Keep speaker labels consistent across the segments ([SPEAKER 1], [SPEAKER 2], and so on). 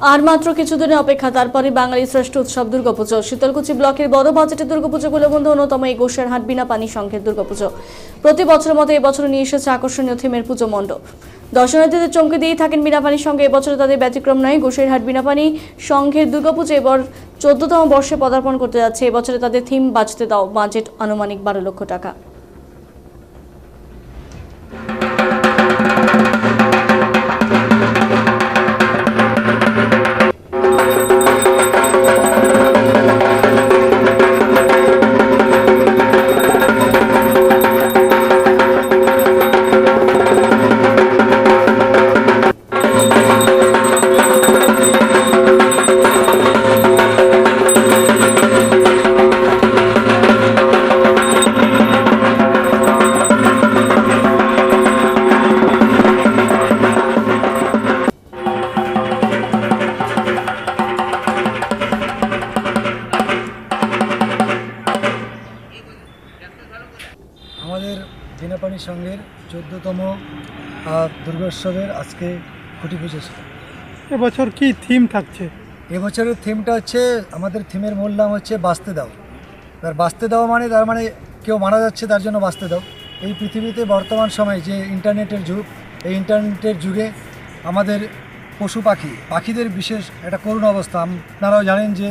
[SPEAKER 1] আর মাত্র কিছুদিনের অপেক্ষা, তারপরে বাঙালি শ্রেষ্ঠ উৎসব দুর্গাপুজো। শীতলকুচি ব্লকের বড় বাজেটের দুর্গাপুজোগুলোর মধ্যে অন্যতম এই গোসের হাট বিনা পানি সংঘের দুর্গাপুজো। প্রতি বছরের মতো এবছর নিয়ে এসেছে আকর্ষণীয় থিমের পুজো মণ্ডপ। দর্শনার্থীদের চমকে দিয়েই থাকেন বিনাপানির সঙ্গে, এবছরে তাদের ব্যতিক্রম নয় গোসের হাট বিনাপানি সংঘের দুর্গাপুজো এবার চোদ্দতম বর্ষে পদার্পণ করতে যাচ্ছে। এবছরে তাদের থিম বাঁচতে দাও, বাজেট আনুমানিক বারো লক্ষ টাকা।
[SPEAKER 2] আমাদের দিনাপানি সংঘের চোদ্দতম দুর্গোৎসবের আজকে খুঁটি পুজো ছিল।
[SPEAKER 3] এবছর কি থিম থাকছে?
[SPEAKER 2] এবছরের থিমটা হচ্ছে আমাদের থিমের মূল নাম হচ্ছে বাঁচতে দাও। তার বাঁচতে দাও মানে তার মানে কেউ মারা যাচ্ছে তার জন্য বাঁচতে দাও। এই পৃথিবীতে বর্তমান সময় যে ইন্টারনেটের যুগ এই ইন্টারনেটের যুগে আমাদের পশু পাখি পাখিদের বিশেষ একটা করুণ অবস্থা। আপনারাও জানেন যে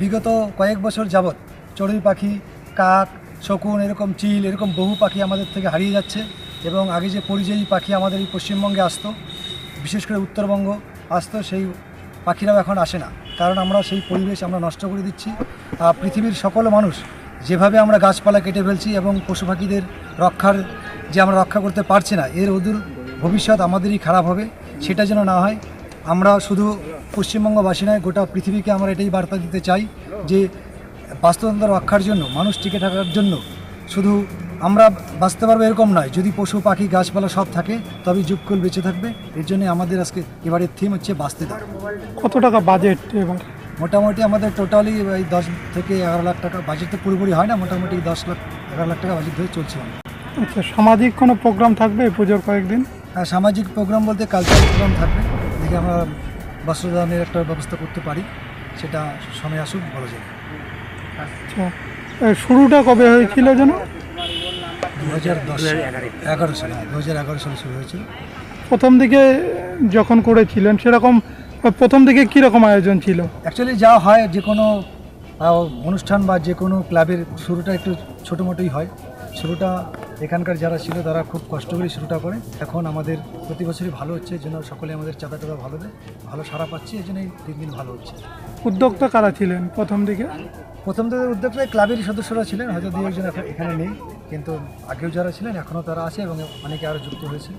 [SPEAKER 2] বিগত কয়েক বছর যাবৎ চড়ুই পাখি কাক শকুন, এরকম চিল, এরকম বহু পাখি আমাদের থেকে হারিয়ে যাচ্ছে এবং আগে যে পরিযায়ী পাখি আমাদের এই পশ্চিমবঙ্গে আসতো, বিশেষ করে উত্তরবঙ্গ আসতো, সেই পাখিরাও এখন আসে না। কারণ আমরা সেই পরিবেশ আমরা নষ্ট করে দিচ্ছি। আর পৃথিবীর সকল মানুষ যেভাবে আমরা গাছপালা কেটে ফেলছি এবং পশু পাখিদের রক্ষার যে আমরা রক্ষা করতে পারছি না, এর অদূর ভবিষ্যৎ আমাদেরই খারাপ হবে, সেটা যেন না হয়। আমরা শুধু পশ্চিমবঙ্গবাসী নয়, গোটা পৃথিবীকে আমরা এটাই বার্তা দিতে চাই যে বাস্তুতন্ত্র রক্ষার জন্য মানুষ টিকে থাকার জন্য। শুধু আমরা বাঁচতে পারব এরকম নয় যদি পশু পাখি গাছপালা সব থাকে তবেই যুগকুল বেঁচে থাকবে। এর জন্য আমাদের আজকে এবারের থিম হচ্ছে বাঁচতে থাকবে
[SPEAKER 3] কত টাকা বাজেট এবার
[SPEAKER 2] মোটামুটি আমাদের টোটালি এই দশ থেকে এগারো লাখ টাকা বাজেট তো পুরোপুরি হয় না মোটামুটি দশ লাখ এগারো লাখ টাকা বাজেট ধরে চলছে
[SPEAKER 3] আচ্ছা সামাজিক কোনো প্রোগ্রাম থাকবে পুজোর কয়েকদিন?
[SPEAKER 2] হ্যাঁ সামাজিক প্রোগ্রাম বলতে কালচারাল প্রোগ্রাম থাকবে দেখে আমরা বস্ত্রদানের একটা ব্যবস্থা করতে পারি সেটা সময় আসুক বলা যায়।
[SPEAKER 3] আচ্ছা। শুরুটা কবে হয়েছিল যেন?
[SPEAKER 2] দু হাজার দশ এগারো সালে দু হাজার এগারো সালে শুরু হয়েছিল।
[SPEAKER 3] প্রথম দিকে যখন করেছিলেন সেরকম প্রথম দিকে কীরকম আয়োজন ছিল?
[SPEAKER 2] অ্যাকচুয়ালি যা হয় যে কোনো অনুষ্ঠান বা যে কোনো ক্লাবের শুরুটা একটু ছোটো মোটোই হয়। শুরুটা এখানকার যারা ছিল তারা খুব কষ্ট করে শুরুটা করে। এখন আমাদের প্রতি বছরই ভালো হচ্ছে এই জন্য সকলে আমাদের চাঁদা টাদা ভালো দেয় ভালো সারা পাচ্ছি এই জন্যই দিন দিন ভালো হচ্ছে।
[SPEAKER 3] উদ্যোক্তা কারা ছিলেন প্রথম দিকে?
[SPEAKER 2] প্রথম দিকে উদ্যোক্তায় ক্লাবের সদস্যরা ছিলেন হয়তো দু একজন এখন এখানে নেই কিন্তু আগেও যারা ছিলেন এখনও তারা আছে এবং অনেকে আরও যুক্ত হয়েছে।